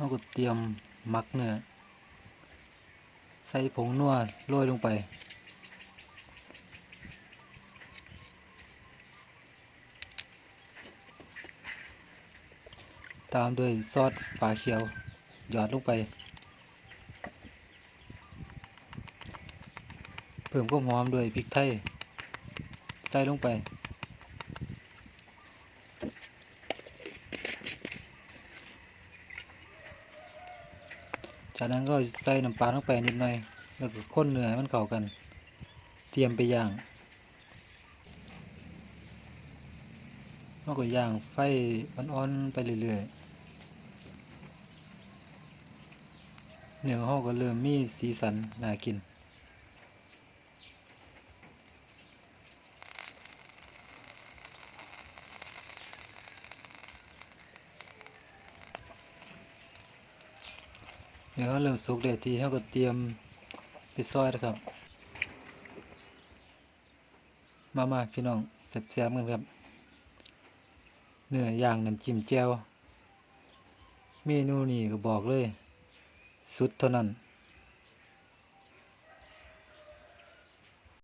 เราก็เตรียมหมักเนื้อใส่ผงนัวโรยลงไป ตามด้วยซอสฝาเขียว หยอดลงไป เพิ่มความหอมด้วยพริกไทย ใส่ลงไป จากนั้นก็ใส่น้ำปลาลงไปนิดหน่อย แล้วก็ข้นเนื้อให้มันเข้ากัน เตรียมไปย่างแล้วก็ย่างไฟอ่อนๆไปเรื่อยๆเนื้อห่อก็เริ่มมีสีสันน่ากิน เดี๋ยวเริ่มสุกเลยทีเขาก็เตรียมไปซอยนะครับ มามาพี่น้องแซ่บๆกันครับ เนื้อย่างน้ำจิ้มแจ่วเมนูนี้ก็บอกเลย สุดเท่านั้น